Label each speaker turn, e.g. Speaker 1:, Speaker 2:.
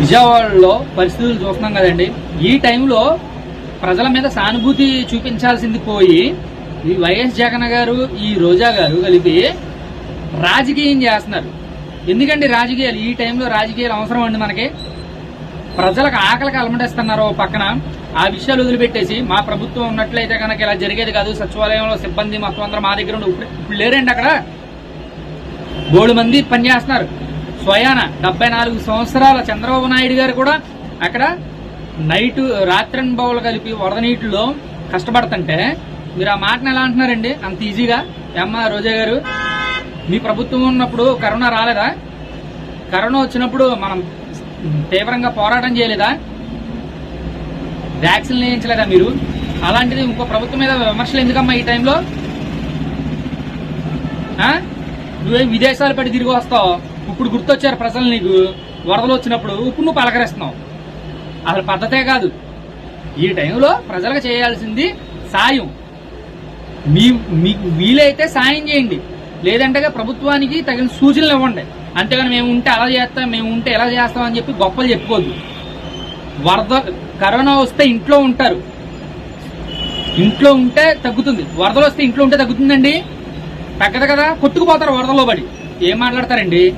Speaker 1: విజయవాడలో పరిస్థితులు చూస్తున్నాం కదండి. ఈ టైంలో ప్రజల మీద సానుభూతి చూపించాల్సింది పోయి ఈ వైఎస్ జగన్ గారు ఈ రోజా గారు కలిపి రాజకీయం చేస్తున్నారు. ఎందుకండి రాజకీయాలు? ఈ టైంలో రాజకీయాలు అవసరం అండి మనకి. ప్రజలకు ఆకలికి అలమటిస్తున్నారు ఓ పక్కన. ఆ విషయాలు వదిలిపెట్టేసి మా ప్రభుత్వం ఉన్నట్లయితే కనుక ఇలా జరిగేది కాదు. సచివాలయంలో సిబ్బంది మొత్తం అందరూ మా దగ్గర ఉండి ఇప్పుడు ఇప్పుడు లేరండి అక్కడ. బోడు మంది పనిచేస్తున్నారు స్వయాన డెబ్బై నాలుగు సంవత్సరాల చంద్రబాబు నాయుడు గారు కూడా అక్కడ నైట్ రాత్రన్ కలిపి వరద నీటిలో కష్టపడుతుంటే మీరు ఆ మాటను ఎలా అంటున్నారండి? అంత ఈజీగా? ఏమ్మా రోజా గారు మీ ప్రభుత్వం ఉన్నప్పుడు కరోనా రాలేదా? కరోనా వచ్చినప్పుడు మనం తీవ్రంగా పోరాటం చేయలేదా? వ్యాక్సిన్ వేయించలేదా మీరు? అలాంటిది ఇంకో ప్రభుత్వం మీద విమర్శలు ఎందుకమ్మా ఈ టైంలో? నువ్వేం విదేశాలు పడి తిరిగి వస్తావు? ఇప్పుడు గుర్తొచ్చారు ప్రజలు నీకు? వరదలు వచ్చినప్పుడు ఇప్పుడు నువ్వు పలకరిస్తున్నావు. అసలు పద్ధతే కాదు. ఈ టైంలో ప్రజలకు చేయాల్సింది సాయం. మీ మీకు వీలైతే సాయం చేయండి. లేదంటే ప్రభుత్వానికి తగిన సూచనలు ఇవ్వండి. అంతేగాని మేము ఉంటే అలా చేస్తాం మేము ఉంటే ఎలా చేస్తాం అని చెప్పి గొప్పలు చెప్పుకోద్దు వరద కరోనా వస్తే ఇంట్లో ఉంటారు. ఇంట్లో ఉంటే తగ్గుతుంది. వరదలు వస్తే ఇంట్లో ఉంటే తగ్గుతుందండి? తగ్గదు కదా? కొట్టుకుపోతారు వరదలో పడి. ఏం మాట్లాడతారండి?